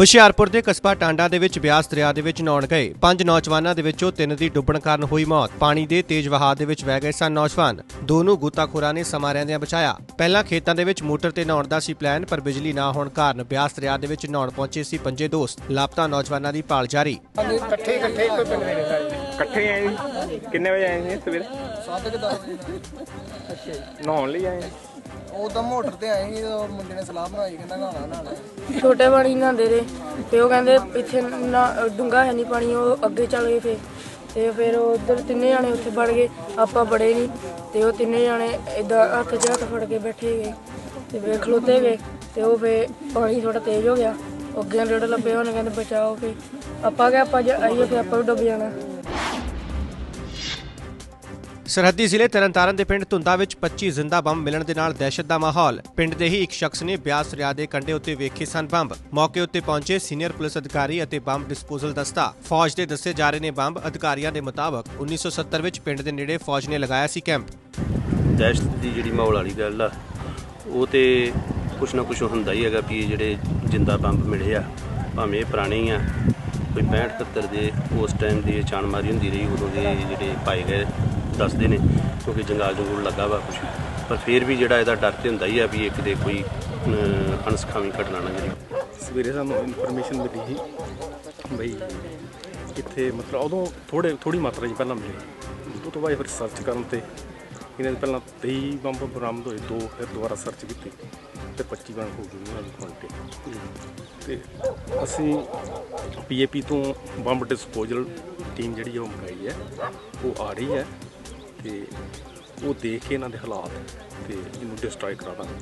ਹੁਸ਼ਿਆਰਪੁਰ ਦੇ ਕਸਬਾ ਟਾਂਡਾ ਦੇ ਵਿੱਚ ਬਿਆਸ ਦਰਿਆ ਦੇ ਵਿੱਚ ਨਹਾਉਣ ਗਏ। ਪੰਜ ਨੌਜਵਾਨਾਂ ਦੇ ਵਿੱਚੋਂ ਤਿੰਨ ਦੀ ਡੁੱਬਣ ਕਾਰਨ ਹੋਈ ਮੌਤ। ਪਾਣੀ ਦੇ ਤੇਜ਼ ਵਹਾਅ ਦੇ ਵਿੱਚ ਵਹਿ ਗਏ ਸਨ ਨੌਜਵਾਨ। ਦੋਨੋਂ ਗੋਤਾਖੋਰਾਂ ਨੇ ਸਮਾਂ ਰਹਿੰਦਿਆਂ ਬਚਾਇਆ। ਪਹਿਲਾਂ ਖੇਤਾਂ ਦੇ ਵਿੱਚ ਮੋਟਰ ਤੇ ਨਹਾਉਣ ਦਾ ਸੀ ਪਲਾਨ, ਪਰ ਬਿਜਲੀ ਨਾ ਹੋਣ ਕਾਰਨ ਬਿਆਸ ਦਰਿਆ ਦੇ ਵਿੱਚ ਨਹਾਉਣ ਪਹੁੰਚੇ ਸੀ ਪੰਜੇ ਦੋਸਤ। ਲਾਪਤਾ ਨੌਜਵਾਨਾਂ ਦੀ ਭਾਲ ਜਾਰੀ। ਇਕੱਠੇ ਇਕੱਠੇ ਇੱਕੋ ਪਿੰਡ ਦੇ ਇਕੱਠੇ ਆਏ ਜੀ। ਕਿੰਨੇ ਵਜੇ ਆਏ ਜੀ ਸਵੇਰੇ? ਸਾਢੇ ਕੁ ਦਸ ਵਜੇ। ਅੱਛਾ ਜੀ। ਨਹਾਉਣ ਲਈ ਆਏ ਉਹ ਤਾਂ ਮੋਟਰ ਤੇ ਆਏ ਸੀ ਉਹ ਮੁੰਡੇ ਨੇ ਸਲਾਹ ਬਣਾਈ ਕਹਿੰਦਾ ਨਹਾਣਾ ਨਹਾਣਾ ਛੋਟੇ ਪਾਣੀ ਨਹਾਉਂਦੇ ਰਹੇ। ਤੇ ਉਹ ਕਹਿੰਦੇ ਇੱਥੇ ਨਾ ਡੂੰਘਾ ਹੈ ਨਹੀਂ ਪਾਣੀ ਉਹ ਅੱਗੇ ਚੱਲ ਗਏ ਫੇ ਤੇ ਫਿਰ ਉਹ ਉਧਰ ਤਿੰਨੇ ਜਾਣੇ ਉੱਥੇ ਵੜ ਗਏ ਆਪਾਂ ਬੜੇ ਨਹੀਂ ਤੇ ਉਹ ਤਿੰਨੇ ਜਾਣੇ ਇਦਾਂ ਹੱਥ 'ਚ ਹੱਥ ਫੜ ਕੇ ਬੈਠੇ ਗਏ। ਤੇ ਵੇ ਖਲੋਤੇ ਗਏ। ਤੇ ਉਹ ਫੇ ਪਾਣੀ ਥੋੜਾ ਤੇਜ਼ ਹੋ ਗਿਆ। ਉਹ ਅੱਗੇ ਰੇੜ ਲੱਭੇ ਉਹਨੇ ਕਹਿੰਦੇ ਬਚਾਓ ਫੇ ਆਪਾਂ ਕਿਹਾ ਆਪਾਂ ਜੇ ਆਈਏ ਫੇ ਆਪਾਂ ਵੀ ਡੁੱਬ ਜਾਣਾ। ਸਰਹੱਦੀ ਜ਼ਿਲ੍ਹੇ ਤਰਨਤਾਰਨ ਦੇ ਪਿੰਡ ਧੁੰਦਾ ਵਿੱਚ 25 ਜ਼ਿੰਦਾ ਬੰਬ ਮਿਲਣ ਦੇ ਨਾਲ ਦਹਿਸ਼ਤ ਦਾ ਮਾਹੌਲ। ਪਿੰਡ ਦੇ ਹੀ ਇੱਕ ਸ਼ਖਸ ਨੇ ਬਿਆਸ ਦਰਿਆ ਦੇ ਕੰਢੇ ਉੱਤੇ ਵੇਖੇ ਸਨ ਬੰਬ। ਮੌਕੇ ਉੱਤੇ ਪਹੁੰਚੇ ਸੀਨੀਅਰ ਪੁਲਿਸ ਅਧਿਕਾਰੀ ਅਤੇ ਬੰਬ ਡਿਸਪੋਜ਼ਲ ਦਸਤਾ। ਫੌਜ ਦੇ ਦੱਸੇ ਜਾ ਰਹੇ ਨੇ ਬੰਬ, ਅਧਿਕਾਰੀਆਂ ਦੇ ਮੁਤਾਬਕ 1970 ਵਿੱਚ ਪਿੰਡ ਦੇ ਨੇੜੇ ਫੌਜ ਨੇ ਲਗਾਇਆ ਸੀ ਕੈਂਪ। ਦਹਿਸ਼ਤ ਦੀ ਜਿਹੜੀ ਮਾਹੌਲ ਵਾਲੀ ਗੱਲ ਆ, ਉਹ ਤੇ ਕੁਛ ਨਾ ਕੁਛ ਹੁੰਦਾ ਹੀ ਹੈਗਾ ਵੀ ਜਿਹੜੇ ਜਿੰਦਾ ਬੰਬ ਮਿਲੇ ਆ, ਭਾਵੇਂ ਪੁਰਾਣੇ ਹੀ ਆ, ਕੋਈ 65 71 ਦੇ ਉਸ ਟਾਈਮ ਦੀ ਛਾਣ ਮਾਰੀ ਹੁੰਦੀ ਰਹੀ, ਉਦੋਂ ਦੇ ਜਿਹੜੇ ਪਾਏ ਗਏ ਦੱਸਦੇ ਨੇ ਕਿਉਂਕਿ ਜੰਗਾਲ ਜੰਗੂਲ ਲੱਗਾ ਵਾ ਕੁਛ। ਪਰ ਫਿਰ ਵੀ ਜਿਹੜਾ ਇਹਦਾ ਡਰ ਤੇ ਹੁੰਦਾ ਹੀ ਆ ਵੀ ਇੱਕ ਦੇ ਕੋਈ ਅਹ, ਅਣਸਖਾਵੀਂ ਘਟਨਾ ਨਾ ਜਿਹੜੀ ਸਵੇਰੇ ਸਾਨੂੰ ਇਨਫੋਰਮੇਸ਼ਨ ਮਿਲੀ ਸੀ ਬਈ ਕਿੱਥੇ ਮਤਲਬ ਉਦੋਂ ਥੋੜੇ ਥੋੜੀ ਮਾਤਰਾ 'ਚ ਪਹਿਲਾਂ ਮਿਲੇ। ਉਹ ਤੋਂ ਬਾਅਦ ਫਿਰ ਸਰਚ ਕਰਨ ਤੇ ਇਹਨਾਂ ਦੇ ਪਹਿਲਾਂ 23 ਬੰਬ ਬਰਾਮਦ ਹੋਏ ਦੋ ਫਿਰ ਦੁਬਾਰਾ ਸਰਚ ਕੀਤੀ ਤੇ 25 ਬੰਬ ਹੋ ਗਏ ਉਹਨਾਂ ਦੇ ਕੁਆਂਟੀਟੀ ਤੇ ਅਸੀਂ ਪੀਏਪੀ ਤੋਂ ਬੰਬ ਡਿਸਪੋਜ਼ਲ ਟੀਮ ਜਿਹੜੀ ਆ ਉਹ ਮੰਗਾਈ ਹੈ ਉਹ ਆ ਰਹੀ ਹੈ। ਤੇ ਉਹ ਦੇਖ ਕੇ ਇਹਨਾਂ ਦੇ ਹਾਲਾਤ ਤੇ ਇਹਨੂੰ ਡਿਸਟਰੋਏ ਕਰਾ ਦਾਂਗੇ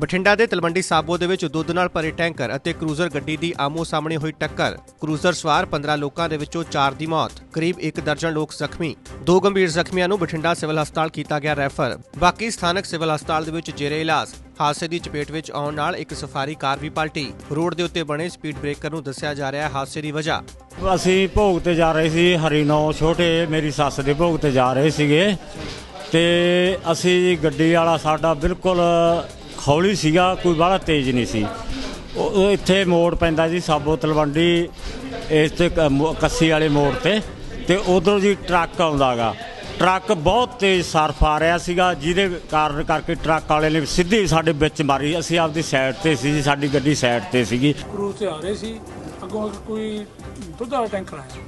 ਬਠਿੰਡਾ ਦੇ ਤਲਵੰਡੀ ਸਾਬੋ ਦੇ ਵਿੱਚ ਦੁੱਧ ਨਾਲ ਭਰੇ ਟੈਂਕਰ ਅਤੇ ਕਰੂਜ਼ਰ ਗੱਡੀ ਦੀ ਆਮੋ ਸਾਹਮਣੇ ਹੋਈ ਟੱਕਰ। ਕਰੂਜ਼ਰ ਸਵਾਰ 15 ਲੋਕਾਂ ਦੇ ਵਿੱਚੋਂ 4 ਦੀ ਮੌਤ, ਕਰੀਬ 1 ਦਰਜਨ ਲੋਕ ਜ਼ਖਮੀ। ਦੋ ਗੰਭੀਰ ਜ਼ਖਮੀਆਂ ਨੂੰ ਬਠਿੰਡਾ ਸਿਵਲ ਹਸਪਤਾਲ ਕੀਤਾ ਗਿਆ ਰੈਫਰ। ਬਾਕੀ ਸਥਾਨਕ ਸਿਵਲ ਹਸਪਤਾਲ ਦੇ ਵਿੱਚ ਜੇਰੇ ਇਲਾਜ। ਹਾਦਸੇ ਦੀ ਚਪੇਟ ਵਿੱਚ ਆਉਣ ਨਾਲ ਇੱਕ ਸਫਾਰੀ ਕਾਰ ਵੀ ਪਲਟੀ। ਰੋਡ ਦੇ ਉੱਤੇ ਬਣੇ ਸਪੀਡ ਬ੍ਰੇਕਰ ਨੂੰ ਦੱਸਿਆ ਜਾ ਰਿਹਾ ਹੈ ਹਾਦਸੇ ਦੀ ਵਜ੍ਹਾ। ਅਸੀਂ ਭੋਗ ਤੇ ਜਾ ਰਹੇ ਸੀ ਹਰੀਨੌ ਛੋਟੇ, ਮੇਰੀ ਸੱਸ ਦੇ ਭੋਗ ਤੇ ਜਾ ਰਹੇ ਸੀਗੇ। ਤੇ ਅਸੀਂ ਗੱਡੀ ਵਾਲਾ ਸਾਡਾ ਬਿਲਕੁਲ ਹੌਲੀ ਸੀਗਾ, ਕੋਈ ਬਾਹਲਾ ਤੇਜ਼ ਨਹੀਂ ਸੀ। ਉਹ ਇੱਥੇ ਮੋੜ ਪੈਂਦਾ ਜੀ ਸਾਬੋ ਤਲਵੰਡੀ, ਇਸ ਤੇ ਕੱਸੀ ਵਾਲੇ ਮੋੜ ਤੇ। ਤੇ ਉਧਰੋਂ ਜੀ ਟਰੱਕ ਆਉਂਦਾਗਾ ਟਰੱਕ ਬਹੁਤ ਤੇਜ਼ ਸਰਫ ਆ ਰਿਹਾ ਸੀਗਾ, ਜਿਹਦੇ ਕਾਰਨ ਕਰਕੇ ਟਰੱਕ ਵਾਲੇ ਨੇ ਸਿੱਧੀ ਸਾਡੇ ਵਿੱਚ ਮਾਰੀ। ਅਸੀਂ ਆਪਦੀ ਸਾਈਡ ਤੇ ਸੀ ਸਾਡੀ ਗੱਡੀ ਸਾਈਡ ਤੇ ਸੀਗੀ। ਕਰੂਜ਼ ਤੇ ਆ ਰਹੇ ਸੀ। ਅੱਗੋਂ ਕੋਈ ਦੁੱਧ ਵਾਲਾ ਟੈਂਕਰ ਆਇਆ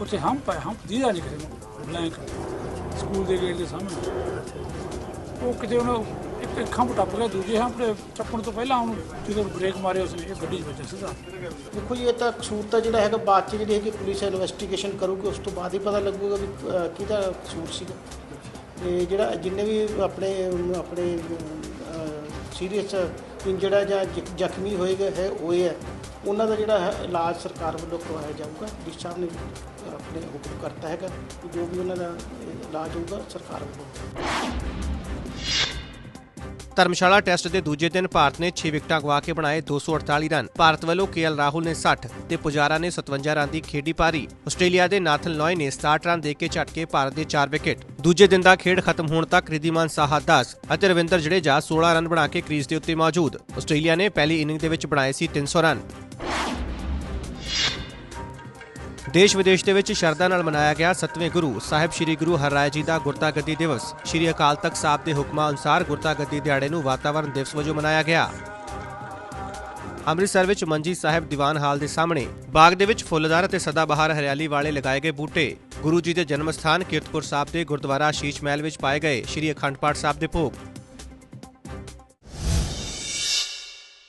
ਉੱਥੇ ਹੰਪ ਹੈ ਹੰਪ ਦੀਦਾ ਨਹੀਂ ਕਿਸੇ ਨੂੰ। ਬਲੈਂਕ ਸਕੂਲ ਦੇ ਗੇਟ ਦੇ ਸਾਹਮਣੇ। ਉਹ ਕਿਤੇ ਉਹਨੂੰ ਇੱਕ ਇੱਕ ਟੱਪ ਗਿਆ ਦੂਜੇ ਹੰਪ ਦੇ ਟੱਪਣ ਤੋਂ ਪਹਿਲਾਂ ਉਹਨੂੰ ਜਦੋਂ ਬ੍ਰੇਕ ਮਾਰੇ ਉਸਨੇ ਇਹ ਗੱਡੀ 'ਚ ਸਿੱਧਾ। ਦੇਖੋ ਜੀ ਇਹ ਤਾਂ ਕਸੂਰ ਤਾਂ ਜਿਹੜਾ ਹੈਗਾ ਬਾਅਦ ਚ ਜਿਹੜੀ ਹੈਗੀ ਪੁਲਿਸ ਇਨਵੈਸਟੀਗੇਸ਼ਨ ਕਰੂਗੀ ਉਸ ਤੋਂ ਬਾਅਦ ਹੀ ਪਤਾ ਲੱਗੂਗਾ ਵੀ ਅਹ, ਕਿਹਦਾ ਕਸੂਰ ਸੀਗਾ। ਤੇ ਜਿਹੜਾ ਜਿੰਨੇ ਵੀ ਆਪਣੇ ਆਪਣੇ ਸੀਰੀਅਸ ਇੰਜਰਡ ਹੈ ਜਾਂ ਜ਼ਖ- ਜ਼ਖਮੀ ਹੋਏ ਗਏ ਹੈ ਹੋਏ ਹੈ ਉਹਨਾਂ ਦਾ ਜਿਹੜਾ ਹੈ ਇਲਾਜ ਸਰਕਾਰ ਵੱਲੋਂ ਕਰਵਾਇਆ ਜਾਊਗਾ। ਜਿਸ ਸਾਹਿਬ ਨੇ ਆਪਣੇ ਹੁਕਮ ਕਰਤਾ ਹੈਗਾ ਕਿ ਜੋ ਵੀ ਉਹਨਾਂ ਦਾ ਇਲਾਜ ਹੋਊਗਾ ਸਰਕਾਰ ਵੱਲੋਂ। ਧਰਮਸ਼ਾਲਾ ਟੈਸਟ ਦੇ ਦੂਜੇ ਦਿਨ ਭਾਰਤ ਨੇ 6 ਵਿਕਟਾਂ ਗਵਾ ਕੇ ਬਣਾਏ 248 ਰਨ। ਭਾਰਤ ਵੱਲੋਂ ਕੇਐਲ ਰਾਹੁਲ ਨੇ 60 ਤੇ ਪੁਜਾਰਾ ਨੇ 57 ਰਨ ਦੀ ਖੇਡੀ ਪਾਰੀ। ਆਸਟ੍ਰੇਲੀਆ ਦੇ ਨਾਥਨ ਲੋਏ ਨੇ 67 ਰਨ ਦੇ ਕੇ ਝਟਕੇ ਭਾਰਤ ਦੇ 4 ਵਿਕਟ। ਦੂਜੇ ਦਿਨ ਦਾ ਖੇਡ ਖਤਮ ਹੋਣ ਤੱਕ ਰਿਧੀਮਾਨ ਸਾਹਾ 10 ਅਤੇ ਰਵਿੰਦਰ ਜੜੇਜਾ 16 ਰਨ ਬਣਾ ਕੇ ਕ੍ਰੀਜ਼ ਦੇ ਉੱਤੇ ਮੌਜੂਦ। ਆਸਟ੍ਰੇਲੀਆ ਨੇ ਪਹਿਲੀ ਇਨਿੰਗ ਦੇ ਵਿੱਚ ਬਣਾਏ ਸੀ 300 ਰਨ। ਦੇਸ਼ ਵਿਦੇਸ਼ ਦੇ ਵਿੱਚ ਸ਼ਰਧਾ ਨਾਲ ਮਨਾਇਆ ਗਿਆ ਸਤਵੇਂ ਗੁਰੂ ਸਾਹਿਬ ਸ੍ਰੀ ਗੁਰੂ ਹਰਿਰਾਏ ਜੀ ਦਾ ਗੁਰਤਾਗੱਦੀ ਦਿਵਸ। ਸ੍ਰੀ ਅਕਾਲ ਤਖਤ ਸਾਹਿਬ ਦੇ ਹੁਕਮਾਂ ਅਨੁਸਾਰ ਗੁਰਤਾਗੱਦੀ ਦਿਹਾੜੇ ਨੂੰ ਵਾਤਾਵਰਣ ਦਿਵਸ ਵਜੋਂ ਮਨਾਇਆ ਗਿਆ। ਅੰਮ੍ਰਿਤਸਰ ਵਿੱਚ ਮੰਜੀ ਸਾਹਿਬ ਦੀਵਾਨ ਹਾਲ ਦੇ ਸਾਹਮਣੇ ਬਾਗ ਦੇ ਵਿੱਚ ਫੁੱਲਦਾਰ ਅਤੇ ਸਦਾਬਹਾਰ ਹਰਿਆਲੀ ਵਾਲੇ ਲਗਾਏ ਗਏ ਬੂਟੇ, ਗੁਰੂ ਜੀ ਦੇ ਜਨਮ ਸਥਾਨ ਕੀਰਤਪੁਰ ਸਾਹਿਬ ਦੇ ਗੁਰਦੁਆਰਾ ਸ਼ੀਸ਼ ਮਹਿਲ ਵਿੱਚ ਪਾਏ ਗਏ ਸ੍ਰੀ ਅਖੰਡ ਪਾਠ ਸਾਹਿਬ ਦੇ ਭੋਗ।